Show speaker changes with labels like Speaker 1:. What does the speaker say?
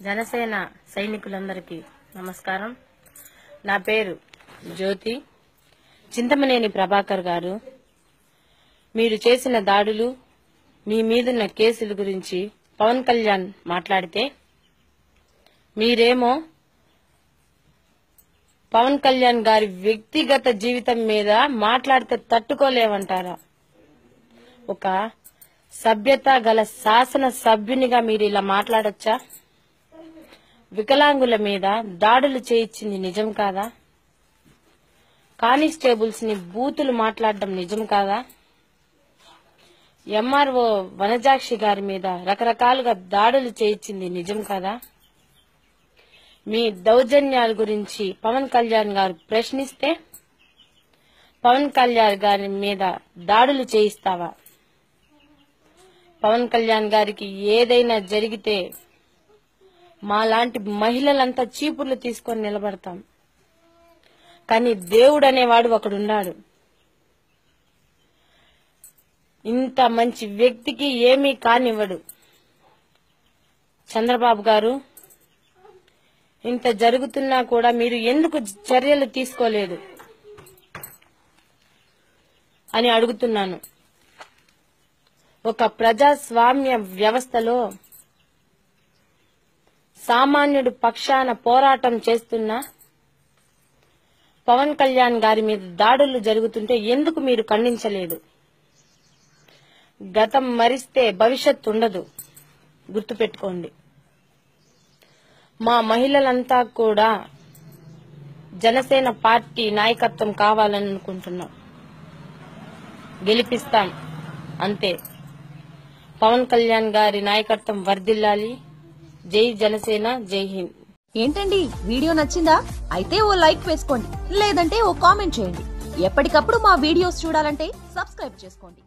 Speaker 1: జనసేన సైనికులందరికీ నమస్కారం. నా పేరు జ్యోతి. చింతమనేని ప్రభాకర్ గారు మీరు చేసిన దాడులు మీ మీదున్న కేసుల గురించి పవన్ కళ్యాణ్ మాట్లాడితే మీరేమో పవన్ కళ్యాణ్ గారి వ్యక్తిగత జీవితం మీద మాట్లాడితే తట్టుకోలేమంటారా ఒక సభ్యత గల శాసన సభ్యునిగా మీరు ఇలా మాట్లాడొచ్చా? వికలాంగుల మీద దాడులు చేయించింది నిజం కాదా? కానిస్టేబుల్స్ని బూతులు మాట్లాడడం నిజం కాదా? ఎంఆర్ఓ వనజాక్షి గారి మీద రకరకాలుగా దాడులు చేయించింది నిజం కాదా? మీ దౌర్జన్యాల గురించి పవన్ కళ్యాణ్ గారు ప్రశ్నిస్తే పవన్ కళ్యాణ్ గారి మీద దాడులు చేయిస్తావా? పవన్ కళ్యాణ్ గారికి ఏదైనా జరిగితే మాలాంటి మహిళలంతా చీపుర్లు తీసుకొని నిలబడతాం. కానీ దేవుడు అనేవాడు ఒకడున్నాడు. ఇంత మంచి వ్యక్తికి ఏమీ కానివ్వడు. చంద్రబాబు గారు ఇంత జరుగుతున్నా కూడా మీరు ఎందుకు చర్యలు తీసుకోలేదు? అని అడుగుతున్నాను. ఒక ప్రజాస్వామ్య వ్యవస్థలో సామాన్యుడు పక్షాన పోరాటం చేస్తున్న పవన్ కళ్యాణ్ గారి మీద దాడులు జరుగుతుంటే ఎందుకు మీరు ఖండించలేదు? గతం మరిస్తే భవిష్యత్తు ఉండదు. గుర్తుపెట్టుకోండి. మా మహిళలంతా కూడా జనసేన పార్టీ నాయకత్వం కావాలని అనుకుంటున్నాం. గెలిపిస్తాం. అంతే. పవన్ కళ్యాణ్ గారి నాయకత్వం వర్ధిల్లాలి. జై జనసేన జై హింద్.
Speaker 2: ఏంటండి? వీడియో నచ్చిందా? అయితే ఓ లైక్ వేసుకోండి. లేదంటే ఓ కామెంట్ చేయండి. ఎప్పటికప్పుడు మా వీడియోస్ చూడాలంటే సబ్స్క్రైబ్ చేసుకోండి.